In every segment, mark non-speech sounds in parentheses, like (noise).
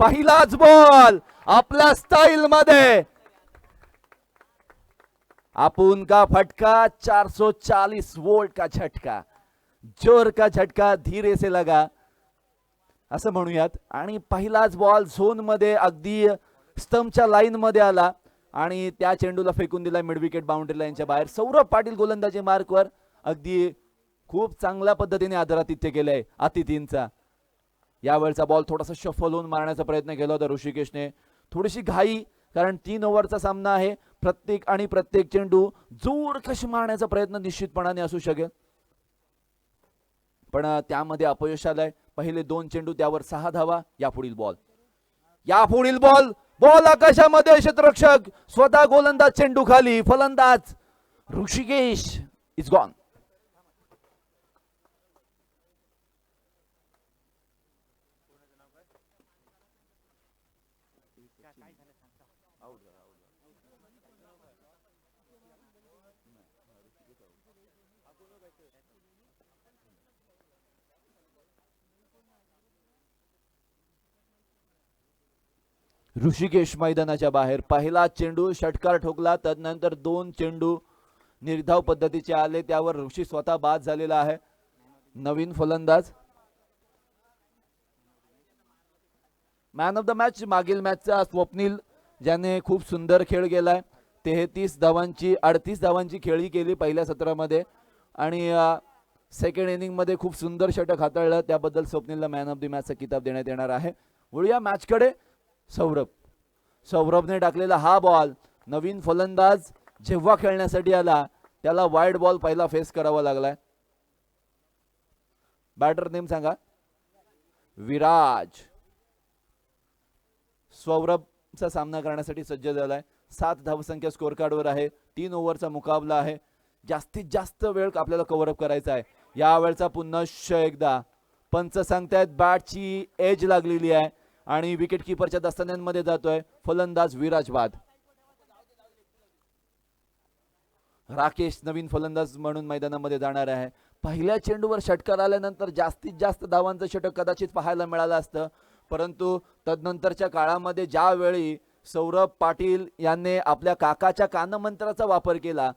पहिलाच बॉल आपल्या स्टाईल मध्ये. आपण का फटका? 440 वोल्ट का झटका? जोर का झटका? धीरे से लगा. असं म्हणूयात. आणि पहिलाच बॉल झोनमध्ये अगदी स्तंभच्या लाईन मध्ये आला. आणि त्या चेंडूला फेकून दिला मिडविकेट बाउंड्री लाईनच्या बाहेर. सौरभ पाटील गोलंदाजी मार्कवर अगदी खूप चांगल्या पद्धतीने आदरातिथ्य केलंय अतिथींचा. यावेळचा बॉल थोडासा शफल होऊन मारण्याचा प्रयत्न केला होता ऋषिकेशने. थोडीशी घाई कारण तीन ओव्हरचा सामना आहे. प्रत्येक आणि प्रत्येक चेंडू जोरकश मारण्याचा प्रयत्न निश्चितपणाने असू शकेल. पण त्यामध्ये अपयश आलंय. पहिले दोन चेंडू त्यावर सहा धावा यापुढील बॉल यापुढील बॉल बॉल आकाशामध्ये क्षेत्ररक्षक स्वतः गोलंदाज चेंडू खाली फलंदाज ऋषिकेश इज गॉन ऋषिकेश मैदानाच्या बाहेर. पहिला चेंडू षटकार ठोकला तदनंतर दोन चेंडू निर्धाव पद्धतीचे आले. त्यावर ऋषी स्वतः बाद झालेला आहे. नवीन फलंदाज. मॅन ऑफ द मॅच मागील मॅचचा स्वप्नील ज्याने खूप सुंदर खेळ केलाय. तेहतीस धावांची अडतीस धावांची खेळी केली पहिल्या सत्रामध्ये. आणि सेकंड इनिंगमध्ये खूप सुंदर षटक हाताळलं. त्याबद्दल स्वप्नीलला मॅन ऑफ द मॅचचा किताब देण्यात येणार आहे. वळूया मॅचकडे सौरभ. सौरभने टाकलेला हा बॉल नवीन फलंदाज जेव्हा खेळण्यासाठी आला त्याला वाईड बॉल पहिला फेस करावा लागलाय. बॅटर नेम सांगा. विराज. सौरभचा सामना करण्यासाठी सज्ज झालाय. सात धावसंख्या स्कोअर कार्डवर आहे. तीन ओव्हरचा मुकाबला आहे. जास्तीत जास्त वेळ आपल्याला कव्हरअप करायचा आहे. या वेळचा पुन्हा श एकदा. पंच सांगतायत बॅटची एज लागलेली आहे. आणि विकेट किपरच्या दस्तान्यांमध्ये जातोय फलंदाज विराज बाद राकेश नवीन फलंदाज म्हणून मैदानामध्ये जाणार आहे. पहिल्या चेंडूवर षटकार आल्यानंतर जास्तीत जास्त धावांचं षटक कदाचित पाहायला मिळालं असतं. परंतु तदनंतरच्या काळामध्ये ज्यावेळी सौरभ पाटील यांनी आपल्या काकाच्या कानमंत्राचा वापर केला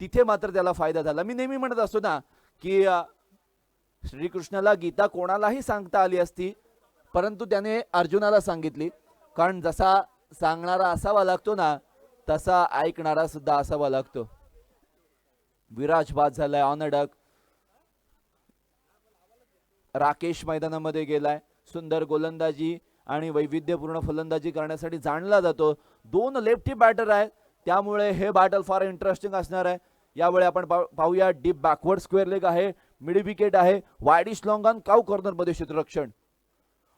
तिथे मात्र त्याला फायदा झाला. मी नेहमी म्हणत असतो ना की श्रीकृष्णाला गीता कोणालाही सांगता आली असती परंतु त्याने अर्जुनाला सांगितली कारण जसा सांगणारा असावा लागतो ना तसा ऐकणारा सुद्धा असावा लागतो. विराज बाद झालाय ऑन अडक राकेश मैदानामध्ये गेलाय. सुंदर गोलंदाजी आणि वैविध्यपूर्ण फलंदाजी करण्यासाठी जाणला जातो. दोन लेफ्टी बॅटर आहेत. त्यामुळे हे बॅटल फार इंटरेस्टिंग असणार आहे. यावेळी आपण पाहू- पाहूया डीप बॅकवर्ड स्क्वेअर लेग आहे मिड विकेट आहे. वायडिश लॉंग ऑन काऊ कॉर्नरमध्ये क्षेत्ररक्षण.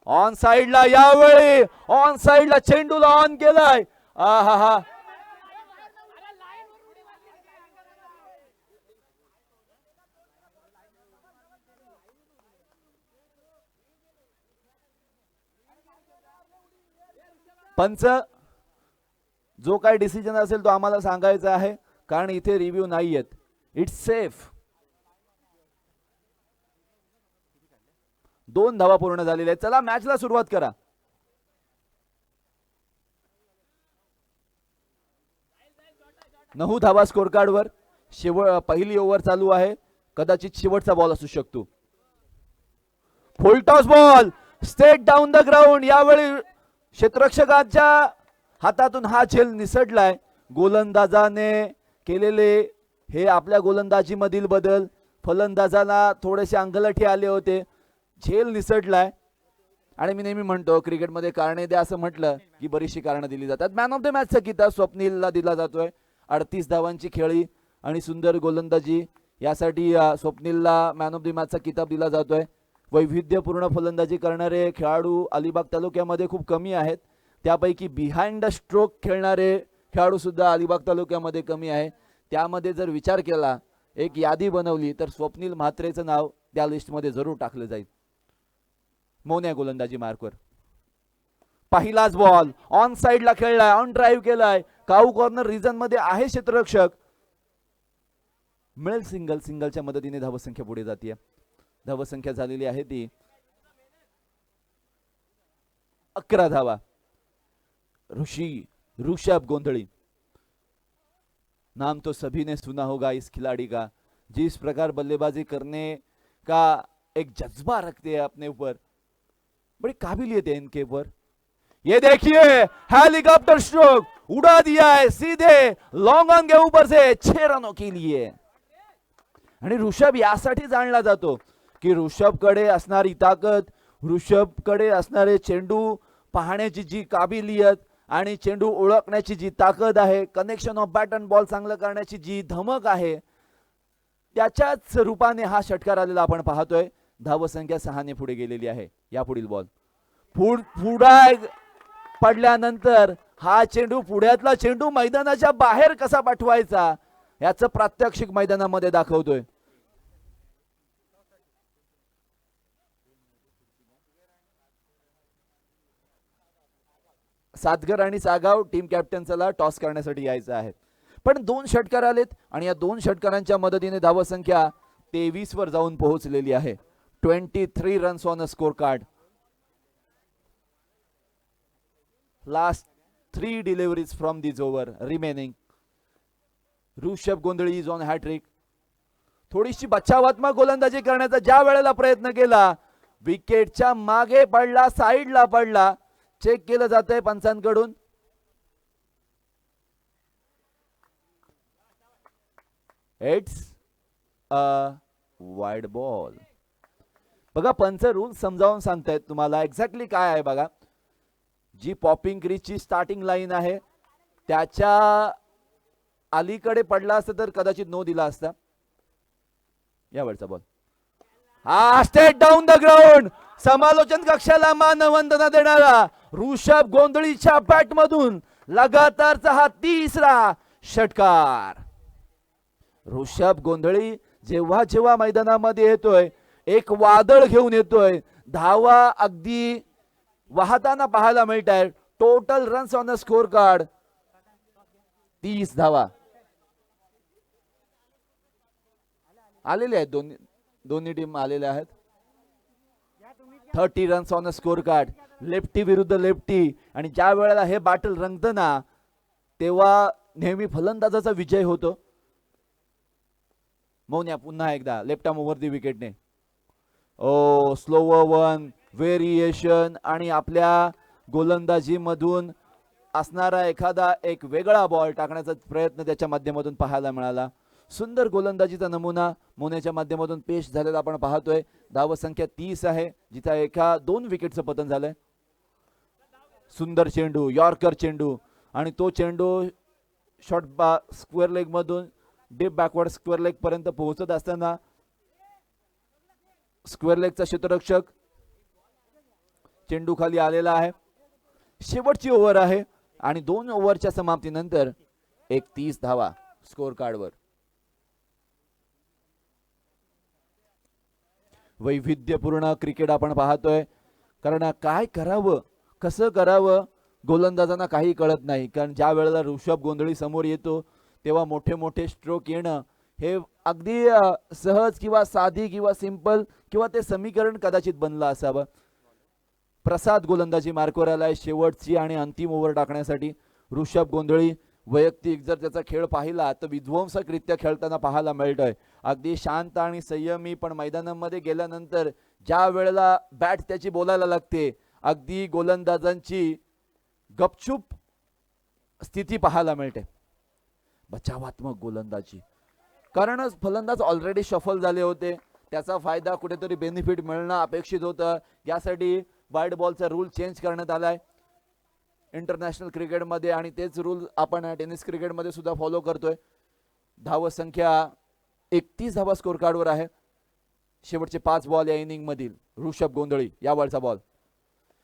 ऑन साइडला यावेळी. ऑन साइडला चेंडूला ऑन केलाय. हा हा हा पंच जो काय डिसिजन असेल तो आम्हाला सांगायचा आहे. कारण इथे रिव्ह्यू नाही आहेत इट्स सेफ दोन धावा पूर्ण झालेल्या आहेत. चला मॅचला सुरुवात करा. नऊ धावा स्कोर कार्डवर शेवट पहिली ओव्हर चालू आहे. कदाचित शेवटचा बॉल असू शकतो. Full toss ball straight down the ground यावेळी क्षेत्ररक्षकाच्या हातातून हा झेल निसटलाय. गोलंदाजाने केलेले हे आपल्या गोलंदाजीमधील बदल. फलंदाजाला थोडेसे अंगलठी आले होते. झेल निसटलाय. आणि मी नेहमी म्हणतो क्रिकेटमध्ये कारणे द्या असं म्हटलं की बरीचशी कारणं दिली जातात. मॅन ऑफ द मॅचचा किताब स्वप्नीलला दिला जातोय. अडतीस धावांची खेळी आणि सुंदर गोलंदाजी यासाठी स्वप्नीलला मॅन ऑफ द मॅचचा किताब दिला जातोय. वैविध्यपूर्ण फलंदाजी करणारे खेळाडू अलिबाग तालुक्यामध्ये खूप कमी आहेत. त्यापैकी बिहाइंड द स्ट्रोक खेळणारे खेळाडूसुद्धा अलिबाग तालुक्यामध्ये कमी आहे. त्यामध्ये जर विचार केला एक यादी बनवली तर स्वप्नील म्हात्रेचं नाव त्या लिस्टमध्ये जरूर टाकलं जाईल. मोन्या गोलंदाजी मार्कवर. पहिलाच बॉल ऑन साईडला खेळलाय ऑन ड्राईव्ह केलाय. काऊ कॉर्नर रिजनमध्ये आहे क्षेत्ररक्षक. मिळेल सिंगल सिंगलच्या मदतीने धावसंख्या पुढे जाते धावसंख्या झालेली आहे ती. अकरा धावा. ऋषी ऋषभ गोंधळी. नाम तो सभी ने सुना होगा इस खिलाड़ी का. जिस प्रकार बल्लेबाजी करने का एक जज्बा रखते हैं अपने ऊपर. बड़ी काबिलियत है इनके ऊपर। ये देखिए हेलीकॉप्टर स्ट्रोक उड़ा दिया है सीधे लॉन्ग ऑन के ऊपर से छह रनों के लिए। आणि ऋषभ यासाठी जाणला जातो की ऋषभकडे असणारी ताकद ऋषभकडे असणारे चेंडू पाहण्याची जी काबिलियत आणि चेंडू ओळखण्याची जी ताकद आहे connection of bat and ball चांगलं करण्याची जी धमक आहे त्याच्याच रूपाने हा षटकार आलेला आपण पाहतोय. धावसंख्या सहाने पुढे गेलेली आहे. या पुढील बॉल पुढ पुढा पडल्यानंतर हा चेंडू पुढ्यातला चेंडू मैदानाच्या बाहेर कसा पाठवायचा याचं प्रात्यक्षिक मैदानामध्ये दाखवतोय. सातगर आणि सागाव टीम कॅप्टन्सला टॉस करण्यासाठी यायचं आहे. पण दोन षटकार आलेत आणि या दोन षटकारांच्या मदतीने धावसंख्या तेवीस वर जाऊन पोहोचलेली आहे. Twenty three runs on scorecard. Last card last three this from remaining. Over remaining Rishabh Gondhali is on hat trick थोडीशी बचावात्मक गोलंदाजी करण्याचा ज्या वेळेला प्रयत्न केला विकेटच्या मागे पडला साईडला पडला चेक केलं जात आहे पंचांकडून इट्स अ वाईड बॉल बघा पंच रूल समजावून सांगतायत तुम्हाला. एक्झॅक्टली काय आहे बघा? जी पॉपिंग क्रीजची स्टार्टिंग लाईन आहे त्याच्या अलीकडे पडला असता तर कदाचित नो दिला असता. यावरचा बॉल. हा स्टेट डाऊन द ग्राउंड समालोचन कक्षाला मानवंदना देणारा ऋषभ गोंधळीच्या बॅट मधून लगातारचा हा तिसरा षटकार. ऋषभ गोंधळी जेव्हा जेव्हा मैदानामध्ये येतोय एक वादळ घेऊन येतोय. धावा अगदी वाहताना पाहायला मिळत आहे total runs on the score card तीस धावा. आलेले आहेत दोन्ही दोन्ही टीम आलेल्या आहेत. Thirty runs on a score card lefty विरुद्ध लेफ्टी आणि ज्या वेळेला हे बाटल रंगतं ना तेव्हा नेहमी फलंदाजाचा विजय होतो. मौन्या पुन्हा एकदा लेफ्ट आर्म ओव्हर दी विकेटने ओ स्लो वन व्हेरिएशन आणि आपल्या गोलंदाजीमधून असणारा एखादा एक वेगळा बॉल टाकण्याचा प्रयत्न त्याच्या माध्यमातून पाहायला मिळाला. सुंदर गोलंदाजीचा नमुना मोन्याच्या माध्यमातून पेश झालेला आपण पाहतोय. धावसंख्या तीस आहे. जिथं एका दोन विकेटचं पतन झालंय. सुंदर चेंडू यॉर्कर चेंडू आणि तो चेंडू शॉर्ट बा स्क्वेअर लेगमधून डीप बॅकवर्ड स्क्वेअर लेग पर्यंत पोहोचत असताना स्क्वेअर लेगचा क्षेत्ररक्षक चेंडू खाली आलेला आहे. शेवटची ओव्हर आहे आणि दोन ओव्हरच्या समाप्तीनंतर एक तीस धावा स्कोर कार्डवर वैविध्यपूर्ण क्रिकेट आपण पाहतोय. कारण काय करावं कसं करावं गोलंदाजांना काही कळत नाही. कारण ज्या वेळेला ऋषभ गोंधळी समोर येतो तेव्हा मोठे मोठे स्ट्रोक येणं हे अगदी सहज किंवा साधी किंवा सिंपल किंवा ते समीकरण कदाचित बनलं असावं. प्रसाद गोलंदाजी मार्कवर आलाय शेवटची आणि अंतिम ओव्हर टाकण्यासाठी. ऋषभ गोंधळी वैयक्तिक जर त्याचा खेळ पाहिला तर विध्वंसकरित्या खेळताना पाहायला मिळतोय. अगदी शांत आणि संयमी पण मैदानामध्ये गेल्यानंतर ज्या वेळेला बॅट त्याची बोलायला लागते अगदी गोलंदाजांची गपचूप स्थिती पाहायला मिळते. बचावात्मक गोलंदाजी. कारण फलंदाज ऑलरेडी शफल झाले होते. त्याचा फायदा कुठेतरी बेनिफिट मिळणं अपेक्षित होतं. यासाठी वाईड बॉलचा रूल चेंज करण्यात आलाय. इंटरनॅशनल क्रिकेटमध्ये आणि तेच रूल आपण टेनिस क्रिकेटमध्ये सुद्धा फॉलो करतोय. धाव संख्या एकतीस धावा स्कोर कार्डवर आहे. शेवटचे पाच बॉल या इनिंगमधील ऋषभ गोंधळी यावरचा बॉल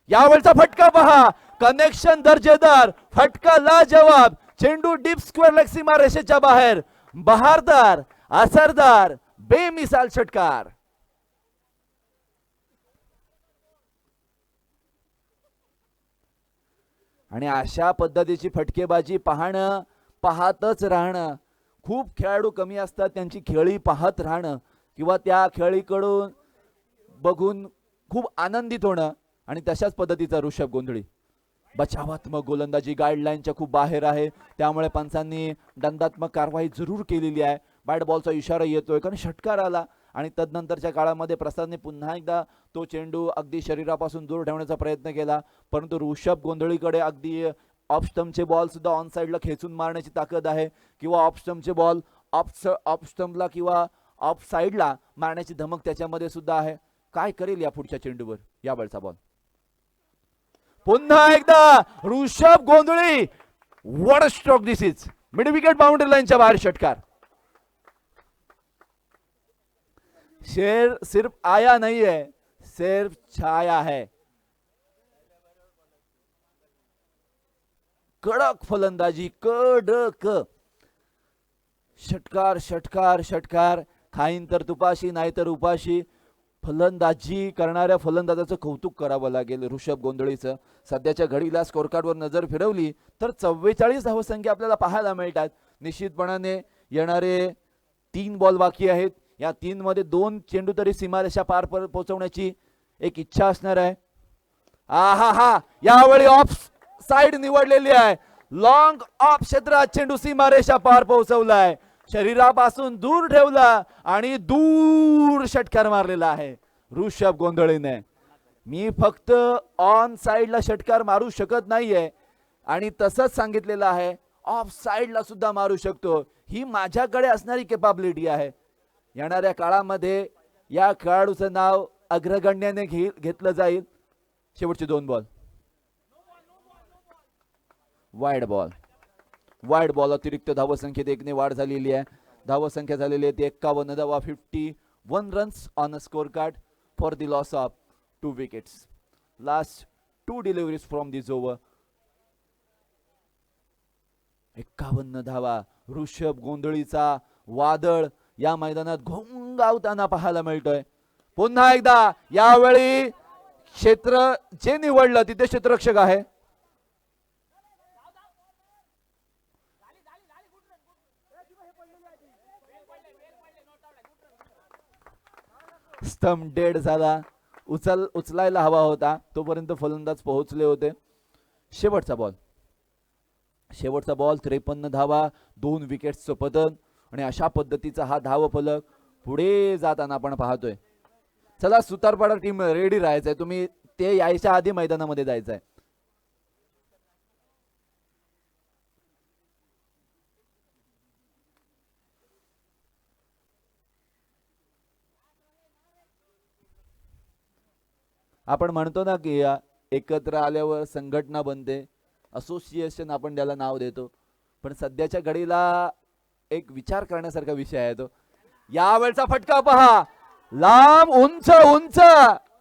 यावरचा फटका पहा. कनेक्शन दर्जेदार. फटका ला जवाब चेंडू डीप स्क्वेअर लेग सीमा रेषेच्या बाहेर. बहारदार असरदार बेमिसाल षटकार. आणि अशा पद्धतीची फटकेबाजी पाहणं पाहतच राहणं. खूप खेळाडू कमी असतात त्यांची खेळी पाहत राहणं. किंवा त्या खेळीकडून बघून खूप आनंदित होणं. आणि तशाच पद्धतीचा ऋषभ गोंधळी. बचावात्मक गोलंदाजी गाईडलाईनच्या खूप बाहेर आहे. त्यामुळे पंचांनी दंडात्मक कारवाई जरूर केलेली आहे. बॅट बॉलचा इशारा येतोय कारण षटकार आला. आणि तदनंतरच्या काळामध्ये प्रसादने पुन्हा एकदा तो चेंडू अगदी शरीरापासून दूर ठेवण्याचा प्रयत्न केला. परंतु ऋषभ गोंधळीकडे अगदी ऑफस्टमचे बॉल सुद्धा ऑन साईडला खेचून मारण्याची ताकद आहे. किंवा ऑफस्टमचे बॉल ऑफ ऑफस्टमला किंवा ऑफ साईडला मारण्याची धमक त्याच्यामध्ये सुद्धा आहे. काय करेल या पुढच्या चेंडूवर? या बॉलचा बॉल पुन्हा एकदा Rishabh Gondhali. What stroke this is mid wicket boundary लाईनच्या बाहेर षटकार. शेर सिर्फ आया नहीं है सिर्फ छाया है कडक फलंदाजी कडक. षटकार षटकार षटकार. खाईन तर तुपाशी नाही तर उपाशी. फलंदाजी करणाऱ्या फलंदाजाचं कौतुक करावं लागेल. ऋषभ गोंधळीचं. सध्याच्या घडीला स्कोरकार्डवर नजर फिरवली तर चव्वेचाळीस धावसंख्या आपल्याला पाहायला मिळतात. निश्चितपणाने येणारे तीन बॉल बाकी आहेत. या तीनमध्ये दोन चेंडू तरी सीमारेषा पार पर- पोहोचवण्याची एक इच्छा असणार आहे. आहा हा यावेळी ऑफ साईड निवडलेली आहे. लॉंग ऑफ क्षेत्रात चेंडू सीमारेषा पार पोहोचवलाय. शरीरापासून दूर ठेवला आणि दूर षटकार मारलेला आहे. ऋषभ गोंधळीने. मी फक्त ऑन साइडला षटकार मारू शकत नाहीये. आणि तसंच सांगितलेलं आहे ऑफ साइडला सुद्धा मारू शकतो. ही माझ्याकडे असणारी केपाबिलिटी आहे. येणाऱ्या काळामध्ये या खेळाडूचं नाव अग्रगण्याने घे घेतलं जाईल. शेवटचे दोन ball wide ball wide ball अतिरिक्त धावसंख्येत एकने वाढ झालेली आहे. धावसंख्या झालेली आहे ती एक्कावन्न धावा fifty one runs on a score card for the loss of two wickets last two deliveries from this over एक्कावन्न धावा. ऋषभ गोंधळीचा वादळ या मैदानात घोंगावताना पाहायला मिळतोय. पुन्हा एकदा यावेळी क्षेत्र जे निवडलं तिथे क्षेत्ररक्षक आहे. स्तंभ डेड झाला. उचल उचलायला हवा होता. तोपर्यंत फलंदाज पोहोचले होते. शेवटचा बॉल शेवटचा बॉल त्रेपन्न धावा दोन विकेट्सचं पतन आणि अशा पद्धतीचा हा धाव फलक पुढे जाताना आपण पाहतोय. चला सुतारपाडा टीम रेडी राहायचंय. तुम्ही ते यायच्या आधी मैदानामध्ये जायचंय. आपण म्हणतो ना की या एकत्र आल्यावर संघटना बनते असोसिएशन आपण त्याला नाव देतो. पण सध्याच्या घडीला एक विचार करण्यासारखा विषय आहे तो. यावेळचा फटका पहा. लांब उंच उंच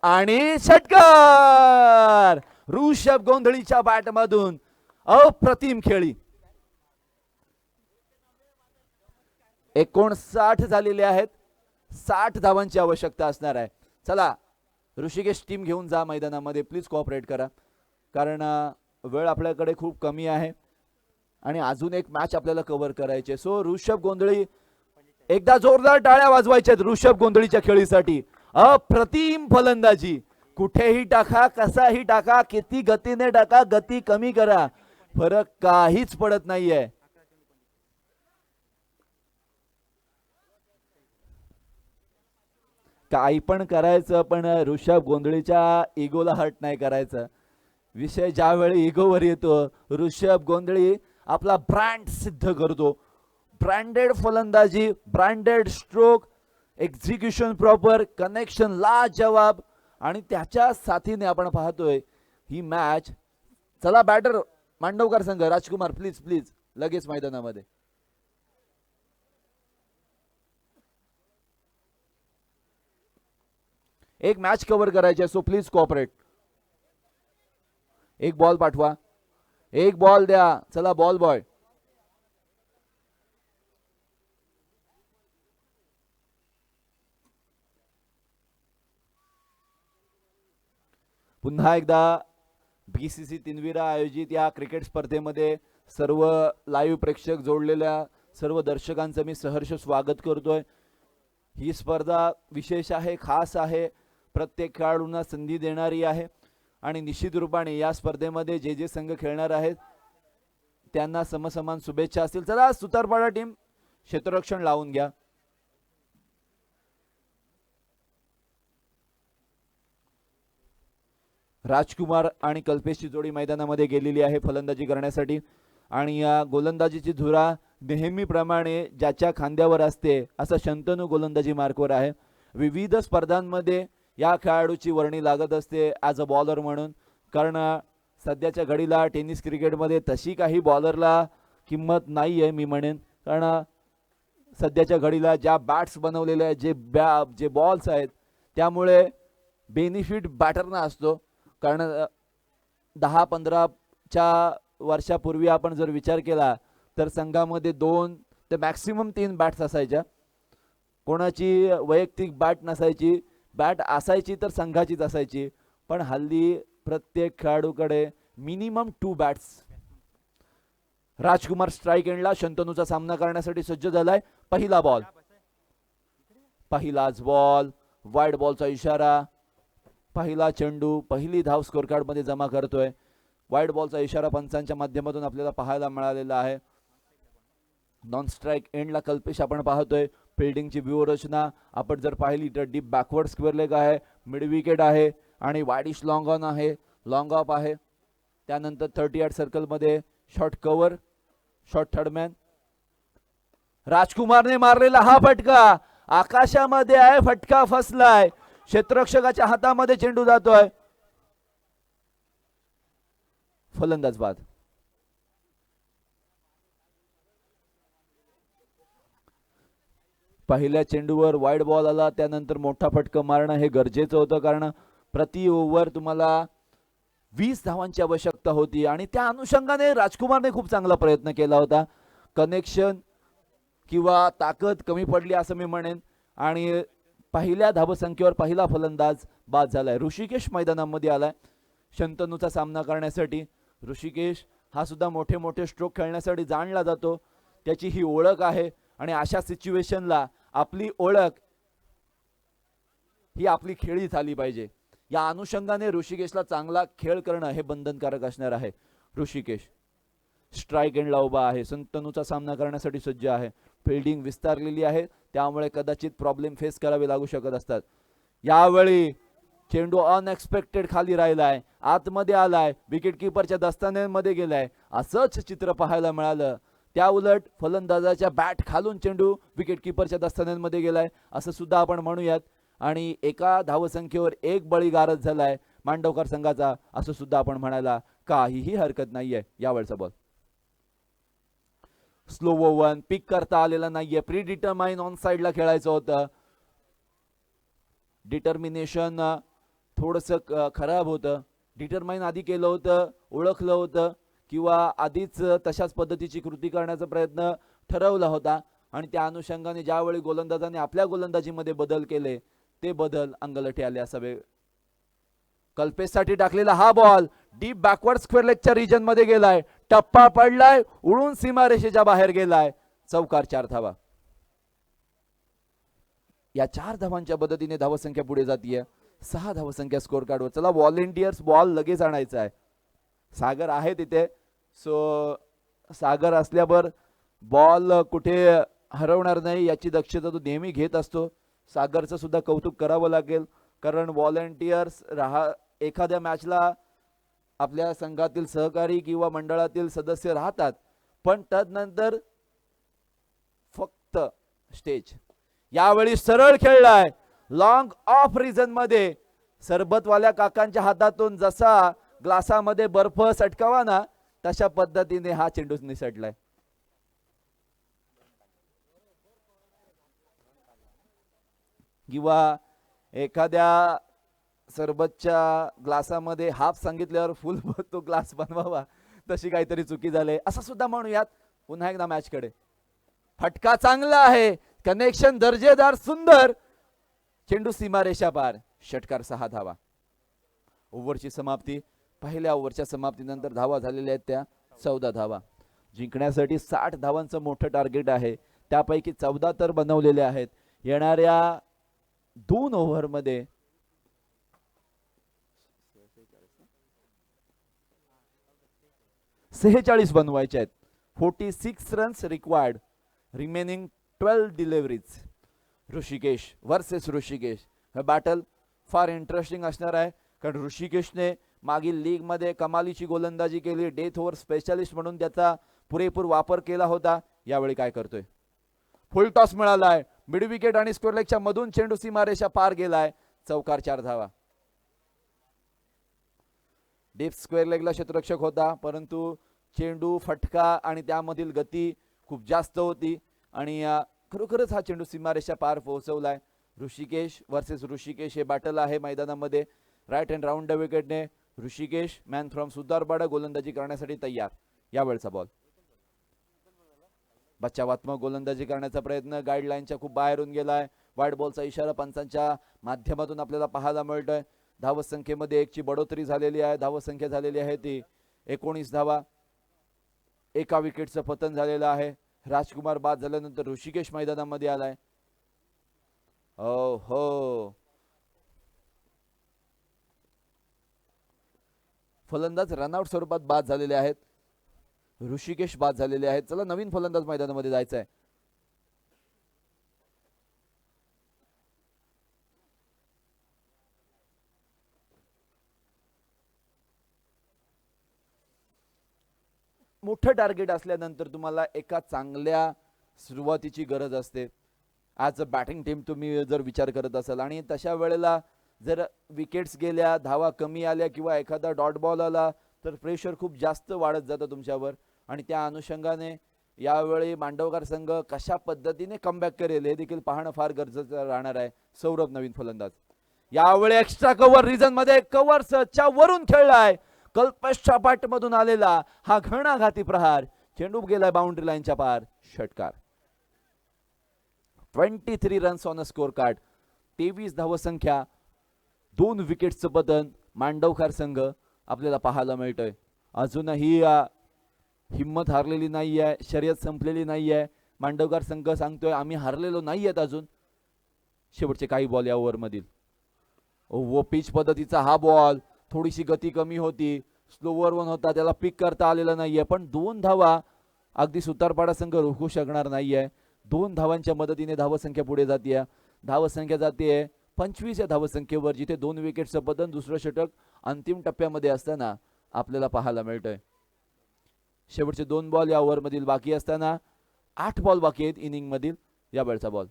आणि षटकार. ऋषभ गोंधळीच्या बॅट मधून अप्रतिम खेळी. एकोणसाठ झालेले आहेत. साठ धावांची आवश्यकता असणार आहे. चला ऋषिकेश टीम घेऊन जा मैदानामध्ये. प्लीज कॉपरेट करा. कारण वेळ आपल्याकडे खूप कमी आहे. आणि अजून एक मॅच आपल्याला कव्हर करायचे. सो ऋषभ गोंधळी एकदा जोरदार टाळ्या वाजवायच्यात ऋषभ गोंधळीच्या खेळीसाठी. अप्रतिम फलंदाजी. कुठेही टाका कसाही टाका किती गतीने टाका गती कमी करा. फरक काहीच पडत नाहीये. काही पण करायचं पण ऋषभ गोंधळीच्या इगोला हर्ट नाही करायचं. विषय ज्यावेळी इगोवर येतो ऋषभ गोंधळी आपला ब्रँड सिद्ध करतो. ब्रँडेड फलंदाजी branded stroke execution proper connection ला जवाब आणि त्याच्या साथीने आपण पाहतोय ही मॅच चला बॅटर मांडवकर संघ राजकुमार प्लीज प्लीज लगेच मैदानामध्ये. एक मॅच कव्हर करायची आहे सो प्लीज कॉपरेट एक बॉल पाठवा. एक बॉल द्या. चला बॉल बॉय पुन्हा एकदा बी सी सी तिनविरा आयोजित या क्रिकेट स्पर्धेमध्ये सर्व लाईव्ह प्रेक्षक जोडलेल्या सर्व दर्शकांचं मी सहर्ष स्वागत करतोय. ही स्पर्धा विशेष आहे खास आहे. प्रत्येक खेळाडूंना संधी देणारी आहे आणि निश्चित रूपाने या स्पर्धेमध्ये जे जे संघ खेळणार आहेत त्यांना समसमान शुभेच्छा असतील. चला सुतारपाडा टीम क्षेत्ररक्षण लावून घ्या. राजकुमार आणि कल्पेशची जोडी मैदानामध्ये गेलेली आहे फलंदाजी करण्यासाठी. आणि या गोलंदाजीची धुरा नेहमीप्रमाणे ज्याच्या खांद्यावर असते असा शंतनू गोलंदाजी मार्कवर आहे. विविध स्पर्धांमध्ये या खेळाडूची वर्णी लागत असते ॲज अ बॉलर म्हणून. कारण सध्याच्या घडीला टेनिस क्रिकेटमध्ये तशी काही बॉलरला किंमत नाही आहे मी म्हणेन. कारण सध्याच्या घडीला ज्या बॅट्स बनवलेल्या आहेत जे बॅ जे बॉल्स आहेत त्यामुळे बेनिफिट बॅटरना असतो. कारण दहा पंधराच्या वर्षापूर्वी आपण जर विचार केला तर संघामध्ये दोन ते मॅक्सिमम तीन बॅट्स असायच्या. कोणाची वैयक्तिक बॅट नसायची बॅट असायची तर संघाचीच असायची पण हल्ली प्रत्येक खेळाडूकडे minimum two bats Rajkumar strike एंडला शंतनूचा सामना करण्यासाठी सज्ज झालाय पहिला बॉल पहिलाच बॉल वाईड बॉलचा इशारा. पहिला चेंडू पहिली धाव स्कोरमध्ये जमा करतोय. वाईड बॉलचा इशारा पंचांच्या माध्यमातून आपल्याला पाहायला मिळालेला आहे. नॉन स्ट्राईक एंडला कल्पेश आपण पाहतोय. फिल्डिंगची व्यूहरचना आपण जर पाहिली तर डीप बॅकवर्ड स्क्वेअर लेग आहे मिड विकेट आहे आणि वाईडिश लॉंग ऑन आहे लॉंग ऑफ आहे. त्यानंतर थर्टी यार्ड सर्कलमध्ये short cover short third man राजकुमारने मारलेला हा फटका आकाशामध्ये आहे फटका फसलाय. क्षेत्ररक्षकाच्या हातामध्ये चेंडू जातोय. फलंदाज बाद. पहिल्या चेंडूवर वाईड बॉल आला त्यानंतर मोठा फटका मारणं हे गरजेचं होतं कारण प्रति ओव्हर तुम्हाला वीस धावांची आवश्यकता होती आणि त्या अनुषंगाने राजकुमारने खूप चांगला प्रयत्न केला होता. कनेक्शन किंवा ताकद कमी पडली असं मी म्हणेन. आणि पहिल्या धावसंख्येवर पहिला फलंदाज बाद झालाय. ऋषिकेश मैदानामध्ये आलाय शंतनूचा सामना करण्यासाठी. ऋषिकेश हा सुद्धा मोठे मोठे स्ट्रोक खेळण्यासाठी जाणला जातो. त्याची ही ओळख आहे आणि अशा सिच्युएशनला आपली ओळख ही आपली खेळी झाली पाहिजे. या अनुषंगाने ऋषिकेशला चांगला खेळ करणं हे बंधनकारक असणार आहे. ऋषिकेश स्ट्राईक एंडला उभा आहे. संतनूचा सामना करण्यासाठी सज्ज आहे. फिल्डिंग विस्तारलेली आहे. त्यामुळे कदाचित प्रॉब्लेम फेस करावे लागू शकत असतात. यावेळी चेंडू अनएक्सपेक्टेड खाली राहिलाय. आतमध्ये आलाय. विकेट किपरच्या दस्तानेमध्ये गेलाय. असंच चित्र पाहायला मिळालं. त्या उलट फलंदाजाच्या बॅट खालून चेंडू विकेट किपरच्या दस्तानेमध्ये गेलाय. असं सुद्धा आपण म्हणूयात. आणि एका धावसंख्येवर एक बळी गारद झालाय मांडवकर संघाचा असं सुद्धा आपण म्हणायला काहीही हरकत नाहीये. यावेळचा बॉल स्लो वन पिक करता आलेला नाहीये. प्री डिटरमाइन ऑन साईडला खेळायचं होतं. डिटर्मिनेशन थोडंसं खराब होतं. डिटरमाइन आधी केलं होतं ओळखलं होतं. किंवा आधीच तशाच पद्धतीची कृती करण्याचा प्रयत्न ठरवला होता. आणि त्या अनुषंगाने ज्यावेळी गोलंदाजाने आपल्या गोलंदाजीमध्ये बदल केले ते बदल अंगलठी आले असावे. कल्पेशसाठी टाकलेला हा बॉल डीप बॅकवर्ड स्क्वेअर लेगच्या रिजनमध्ये गेलाय. टप्पा पडलाय उडून सीमारेषेच्या बाहेर गेलाय. चौकार चार धावा. या चार धावांच्या मदतीने धावसंख्या पुढे जातीये. सहा धावसंख्या स्कोर कार्डवर चला व्हॉलेंटियर्स बॉल लगेच आणायचा आहे. सागर आहे तिथे. सो सागर असल्यावर बॉल कुठे हरवणार नाही याची दक्षता तो नेहमी घेत असतो. सागरचं सुद्धा कौतुक करावं लागेल कारण व्हॉलेंटियर्स राहा एखाद्या मॅचला आपल्या संघातील सहकारी किंवा मंडळातील सदस्य राहतात पण तदनंतर फक्त स्टेज यावेळी सरळ खेळलाय. लॉंग ऑफ रिझनमध्ये सरबतवाल्या काकांच्या हातातून जसा ग्लासामध्ये बर्फ सटकावा ना तशा पद्धतीने हा चेंडू निसटलाय. किंवा एखाद्या सरबतच्या ग्लासामध्ये हाफ सांगितल्यावर फुल (laughs) तो ग्लास बनवावा तशी काहीतरी चुकी झाले. असं सुद्धा म्हणूयात पुन्हा एकदा मॅच कडे फटका चांगला आहे. कनेक्शन दर्जेदार सुंदर. चेंडू सीमारेषा पार. षटकार सहा धावा. ओव्हरची समाप्ती. पहिल्या ओव्हरच्या समाप्तीनंतर धावा झालेल्या आहेत त्या चौदा धावा. जिंकण्यासाठी साठ धावांचं मोठं टार्गेट आहे. त्यापैकी चौदा तर बनवलेले आहेत. येणाऱ्या दोन ओव्हरमध्ये सेहेचाळीस बनवायचे आहेत. Forty six runs required. Remaining twelve deliveries. Rishikesh versus Rishikesh. हे बॅटल फार इंटरेस्टिंग असणार आहे. कारण ऋषिकेशने मागील लीगमध्ये कमालीची गोलंदाजी केली. डेथ ओव्हर स्पेशालिस्ट म्हणून त्याचा पुरेपूर वापर केला होता. यावेळी काय करतोय? फुल टॉस मिळालाय. मिड विकेट आणि स्क्वेअर लेगच्या मधून चेंडू सीमारेषा पार गेलाय. चौकार चार धावा. डीप स्क्वेअर लेगला क्षेत्ररक्षक होता. परंतु चेंडू फटका आणि त्यामधील गती खूप जास्त होती. आणि खरोखरच हा चेंडू सीमारेषा पार पोहोचवलाय. ऋषिकेश वर्सेस ऋषिकेश हे बॅटल आहे मैदानामध्ये. राईट हँड राऊंड विकेटने ऋषिकेश मॅन फ्रॉम सुतारपाडा गोलंदाजी करण्यासाठी तयार. यावेळचा बॉल बचावात्मक गोलंदाजी करण्याचा प्रयत्न गाईडलाईनच्या खूप बाहेरून गेलाय. वाईट बॉलचा इशारा पंचांच्या माध्यमातून आपल्याला पाहायला मिळतोय. धावत संख्येमध्ये एकची बढोतरी झालेली आहे. धावत संख्या झालेली आहे ती एकोणीस धावा. एका विकेटचं पतन झालेलं आहे. राजकुमार बाद झाल्यानंतर ऋषिकेश मैदानामध्ये आलाय. हो फलंदाज रनआउट स्वरूपात बाद झालेले आहेत. ऋषिकेश बाद झालेले आहेत. चला नवीन फलंदाज मैदानामध्ये जायचं आहे मोठं टार्गेट असल्यानंतर तुम्हाला एका चांगल्या सुरुवातीची गरज असते. ॲज अ बॅटिंग टीम तुम्ही जर विचार करत असाल आणि तशा वेळेला जर विकेट्स गेल्या धावा कमी आल्या किंवा एखादा डॉट बॉल आला तर प्रेशर खूप जास्त वाढत जातं तुमच्यावर. आणि त्या अनुषंगाने यावेळी मांडवकर संघ कशा पद्धतीने कमबॅक करेल हे देखील पाहणं फार गरजेचं राहणार आहे. सौरभ नवीन फलंदाज. यावेळी एक्स्ट्रा कव्हर रिझनमध्ये कव्हरच्या वरून खेळलाय. कल्पेश छापाट मधून आलेला हा घणाघाती प्रहार. चेंडू गेलाय बाउंड्री लाईनच्या पार. षटकार. Twenty three runs on a score card तेवीस धावसंख्या. दोन विकेटचं पतन मांडवकार संघ आपल्याला पाहायला मिळतोय. अजूनही हिंमत हारलेली नाही आहे शर्यत संपलेली नाही आहे मांडवकार संघ सांगतोय आम्ही हारलेलो नाही आहेत अजून. शेवटचे काही बॉल या ओव्हरमधील व पिच पद्धतीचा हा बॉल थोडीशी गती कमी होती. स्लोवर वन होता त्याला पिक करता आलेला नाही आहे पण दोन धावा अगदी सुतारपाडा संघ रोखू शकणार नाही आहे दोन धावांच्या मदतीने धावसंख्या पुढे जाते धावसंख्या जाते पंचवीस या धावसंख्येवर जिथे दोन विकेटचं पतन दुसरं षटक अंतिम टप्प्यामध्ये असताना आपल्याला पाहायला मिळतंय. शेवटचे दोन बॉल या ओव्हरमधील बाकी असताना आठ बॉल बाकी आहेत इनिंगमधील या वेळचा बॉल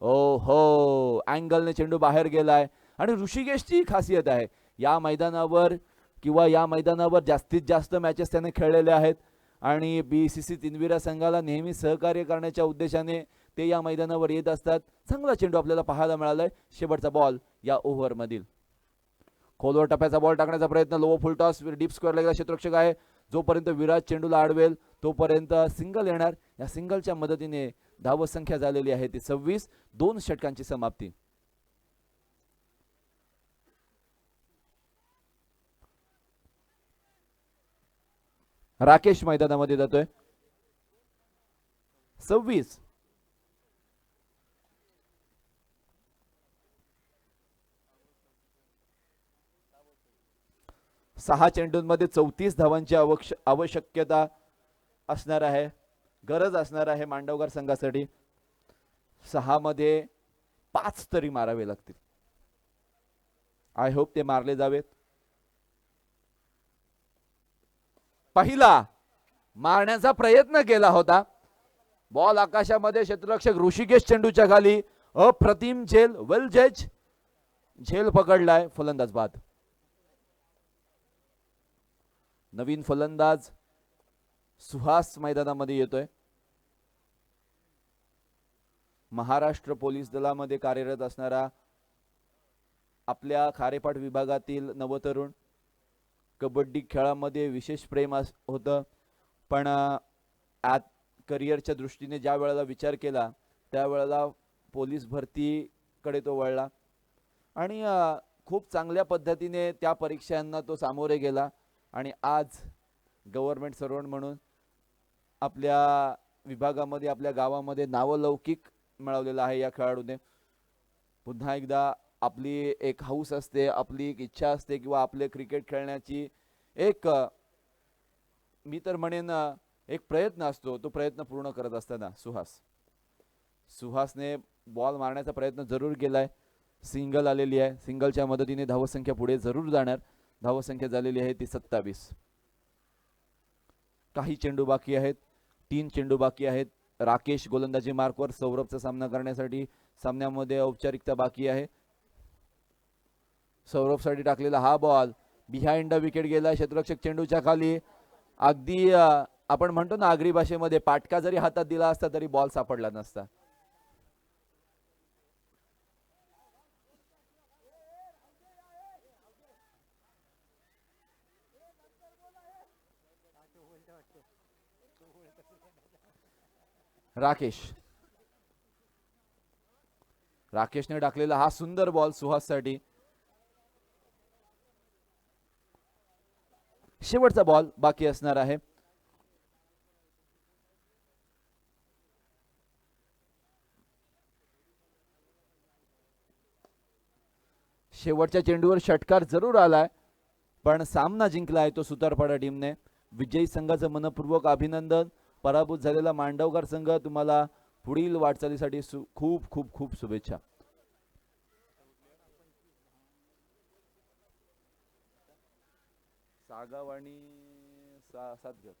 ओ हो अँगलने चेंडू बाहेर गेलाय आणि ऋषिकेशची खासियत आहे. या मैदानावर किंवा या मैदानावर जास्तीत जास्त मॅचेस त्याने खेळलेले आहेत. आणि बी सी सी तिनविरा संघाला नेहमी सहकार्य करण्याच्या उद्देशाने ते या मैदानावर येत असतात. चांगला चेंडू आपल्याला पाहायला मिळालाय. शेवटचा बॉल या ओव्हरमधील. खोलवर टप्प्याचा बॉल टाकण्याचा प्रयत्न. Low full toss deep square लागला क्षेत्रक्षक आहे. जोपर्यंत विराज चेंडूला आडवेल तोपर्यंत सिंगल येणार. या सिंगलच्या मदतीने धावसंख्या झालेली आहे ती सव्वीस. दोन षटकांची समाप्ती. राकेश मैदानामध्ये जातोय. सव्वीस. सहा चेंडूंमध्ये चौतीस धावांची आवश्य आवश्यकता असणार आहे. गरज असणार आहे मांडवगार संघासाठी. सहा मध्ये पाच तरी मारावे लागतील. आय होप ते मारले जावेत. पहिला मारण्याचा प्रयत्न केला होता. बॉल आकाशामध्ये क्षेत्ररक्षक ऋषिकेश चेंडूच्या खाली अप्रतिम झेल वेल जज झेल पकडलाय फलंदाज बाद. नवीन फलंदाज सुहास मैदानामध्ये येतोय. महाराष्ट्र पोलीस दलामध्ये कार्यरत असणारा आपल्या खारेपाट विभागातील नवतरुण कबड्डी खेळामध्ये विशेष प्रेम अस होतं. पण आत करिअरच्या दृष्टीने ज्या वेळेला विचार केला त्यावेळेला पोलीस भरतीकडे तो वळला. आणि खूप चांगल्या पद्धतीने त्या परीक्षांना तो सामोरे गेला. आणि आज गव्हर्नमेंट सर्वंट म्हणून आपल्या विभागामध्ये आपल्या गावामध्ये नावलौकिक मिळवलेलं आहे या खेळाडूने. पुन्हा एकदा आपली एक हौस असते आपली एक इच्छा असते किंवा आपले क्रिकेट खेळण्याची एक मी तर म्हणेन एक प्रयत्न असतो तो प्रयत्न पूर्ण करत असताना. सुहास. सुहासने बॉल मारण्याचा प्रयत्न जरूर केलाय. सिंगल आलेली आहे. सिंगलच्या मदतीने धावसंख्या पुढे जरूर जाणार. धावसंख्या झालेली आहे ती सत्तावीस. काही चेंडू बाकी आहेत. तीन चेंडू बाकी आहेत. राकेश गोलंदाजी मार्कवर सौरभचा सामना करण्यासाठी सामन्यामध्ये औपचारिकता बाकी आहे. सौरभसाठी टाकलेला हा बॉल बिहाइंड विकेट गेला. क्षेत्ररक्षक चेंडूच्या खाली. अगदी आपण म्हणतो ना आगरी भाषेमध्ये पाटका जरी हातात दिला असता तरी बॉल सापडला नसता. राकेश. राकेशने टाकलेला हा सुंदर बॉल सुहाससाठी. शेवटचा बॉल बाकी असणार आहे. शेवटच्या चेंडूवर षटकार जरूर आलाय पण सामना जिंकलाय तो सुतारपाडा टीमने विजयी संघाचं मनपूर्वक अभिनंदन. पराभूत झालेला मांडवकर संघ तुम्हाला पुढील वाटचालीसाठी सु- खूप खूप खूप शुभेच्छा. सागाव आणि सा सातघर